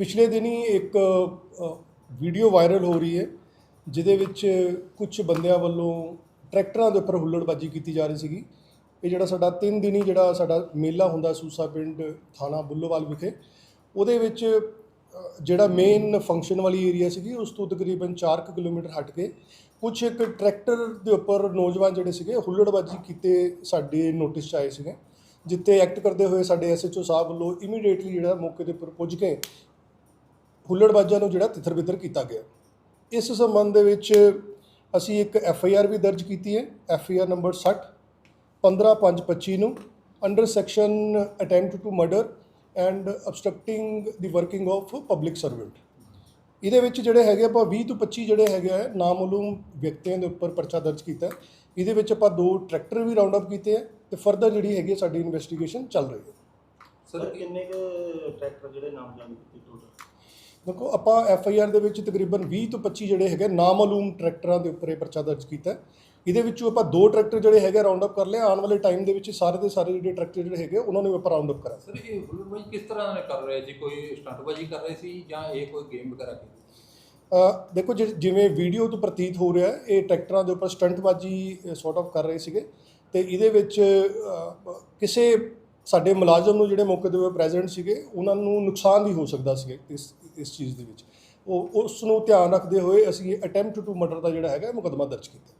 ਪਿਛਲੇ ਦਿਨੀ ਇੱਕ ਵੀਡੀਓ ਵਾਇਰਲ ਹੋ ਰਹੀ ਹੈ, ਜਿਹਦੇ ਵਿੱਚ ਕੁਝ ਬੰਦਿਆਂ ਵੱਲੋਂ ਟਰੈਕਟਰਾਂ ਦੇ ਉੱਪਰ ਹੁੱਲੜਬਾਜੀ ਕੀਤੀ ਜਾ ਰਹੀ ਸੀਗੀ। ਇਹ ਜਿਹੜਾ ਸਾਡਾ ਤਿੰਨ ਦਿਨੀ ਜਿਹੜਾ ਸਾਡਾ ਮੇਲਾ ਹੁੰਦਾ, ਸੂਸਾ ਪਿੰਡ ਥਾਣਾ ਬੁੱਲੋਵਾਲ ਵਿਖੇ, ਉਹਦੇ ਵਿੱਚ ਜਿਹੜਾ ਮੇਨ ਫੰਕਸ਼ਨ ਵਾਲੀ ਏਰੀਆ ਸੀਗੀ, ਉਸ ਤੋਂ ਤਕਰੀਬਨ 4 ਕਿਲੋਮੀਟਰ ਹਟ ਕੇ ਕੁਝ ਇੱਕ ਟਰੈਕਟਰ ਦੇ ਉੱਪਰ ਨੌਜਵਾਨ ਜਿਹੜੇ ਸੀਗੇ, ਹੁੱਲੜਬਾਜੀ ਕੀਤੇ ਸਾਡੇ ਨੋਟਿਸ 'ਚ ਆਏ ਸੀਗੇ। ਜਿੱਤੇ ਐਕਟ ਕਰਦੇ ਹੋਏ ਸਾਡੇ ਐਸਐਚਓ ਸਾਹਿਬ ਵੱਲੋਂ ਇਮੀਡੀਏਟਲੀ ਜਿਹੜਾ ਮੌਕੇ ਦੇ ਉੱਪਰ ਪੁੱਜ ਕੇ ਹੁੱਲੜਬਾਜ਼ਾਂ ਨੂੰ ਜਿਹੜਾ ਤਿੱਥਰ ਬਿੱਤਰ ਕੀਤਾ ਗਿਆ। ਇਸ ਸੰਬੰਧ ਦੇ ਵਿੱਚ ਅਸੀਂ ਇੱਕ ਐਫ ਆਈ ਆਰ ਵੀ ਦਰਜ ਕੀਤੀ ਹੈ ਐਫ ਆਈ ਆਰ ਨੰਬਰ 60 15525 ਨੂੰ under section attempt to murder and obstructing the working of public servant ਇਹਦੇ ਵਿੱਚ ਜਿਹੜੇ ਹੈਗੇ ਆਪਾਂ 20 ਤੋਂ 25 ਜਿਹੜੇ ਹੈਗੇ ਆ, ਨਾਮਾਲੂਮ ਵਿਅਕਤੀਆਂ ਦੇ ਉੱਪਰ ਪਰਚਾ ਦਰਜ ਕੀਤਾ। ਇਹਦੇ ਵਿੱਚ ਆਪਾਂ ਦੋ ਟਰੈਕਟਰ ਵੀ ਰਾਉਂਡ ਅਪ ਕੀਤੇ ਆ। ਤੇ ਫਰਦਰ ਜਿਹੜੀ ਹੈਗੀ ਸਾਡੀ ਇਨਵੈਸਟੀਗੇਸ਼ਨ ਚੱਲ ਰਹੀ ਹੈ। ਸਰ ਕਿੰਨੇ ਕੁ ਟਰੈਕਟਰ ਜਿਹੜੇ ਨਾਮਜ਼ਦ ਕੀਤੇ ਟੋਟਲ ਦੇਖੋ ਆਪਾਂ ਐਫ ਆਈ ਆਰ ਦੇ ਵਿੱਚ ਤਕਰੀਬਨ 20 ਤੋਂ 25 ਜਿਹੜੇ ਹੈਗੇ ਨਾਮਾਲੂਮ ਟਰੈਕਟਰਾਂ ਦੇ ਉੱਪਰ ਇਹ ਪਰਚਾ ਦਰਜ ਕੀਤਾ ਹੈ। ਇਹਦੇ ਵਿੱਚੋਂ ਆਪਾਂ ਦੋ ਟਰੈਕਟਰ ਜਿਹੜੇ ਹੈਗੇ ਰਾਉਂਡ ਅਪ ਕਰ ਲਏ। ਆਉਣ ਵਾਲੇ ਟਾਈਮ ਦੇ ਵਿੱਚ ਸਾਰੇ ਦੇ ਸਾਰੇ ਜਿਹੜੇ ਟਰੈਕਟਰ ਜਿਹੜੇ ਹੈਗੇ ਉਹਨਾਂ ਨੂੰ ਵੀ ਆਪਾਂ ਰਾਉਂਡ ਅਪ ਕਰਾਂਗੇ। ਸਰ ਇਹ ਹੁੱਲੜਬਾਜੀ ਕਿਸ ਤਰ੍ਹਾਂ ਨਾਲ ਕਰ ਰਹੇ ਸੀ ਕੋਈ ਸਟੰਟਬਾਜੀ ਕਰ ਰਹੇ ਸੀ ਜਾਂ ਇਹ ਕੋਈ ਗੇਮ ਵਗੈਰਾ ਖੇਡ ਅ, ਦੇਖੋ ਜਿ- ਜਿਵੇਂ ਵੀਡੀਓ ਤੋਂ ਪ੍ਰਤੀਤ ਹੋ ਰਿਹਾ ਹੈ, ਇਹ ਟਰੈਕਟਰਾਂ ਦੇ ਉੱਪਰ ਸਟੰਟਬਾਜੀ ਸੌਟ ਆਫ ਕਰ ਰਹੇ ਸੀਗੇ। ਤੇ ਇਹਦੇ ਵਿੱਚ ਕਿਸੇ ਸਾਡੇ ਮੁਲਾਜ਼ਮ ਨੂੰ ਜਿਹੜੇ ਮੌਕੇ 'ਤੇ ਉੱਪਰ ਪ੍ਰੈਜ਼ੈਂਟ ਸੀਗੇ, ਉਹਨਾਂ ਨੂੰ ਨੁਕਸਾਨ ਵੀ ਹੋ ਸਕਦਾ ਸੀ ਇਸ ਇਸ ਚੀਜ਼ ਦੇ ਵਿੱਚ। ਉਹ, ਉਸ ਨੂੰ ਧਿਆਨ ਰੱਖਦੇ ਹੋਏ ਅਸੀਂ ਅਟੈਂਪਟ ਟੂ ਮਰਡਰ ਦਾ ਜਿਹੜਾ ਹੈਗਾ ਮੁਕੱਦਮਾ ਦਰਜ ਕੀਤਾ।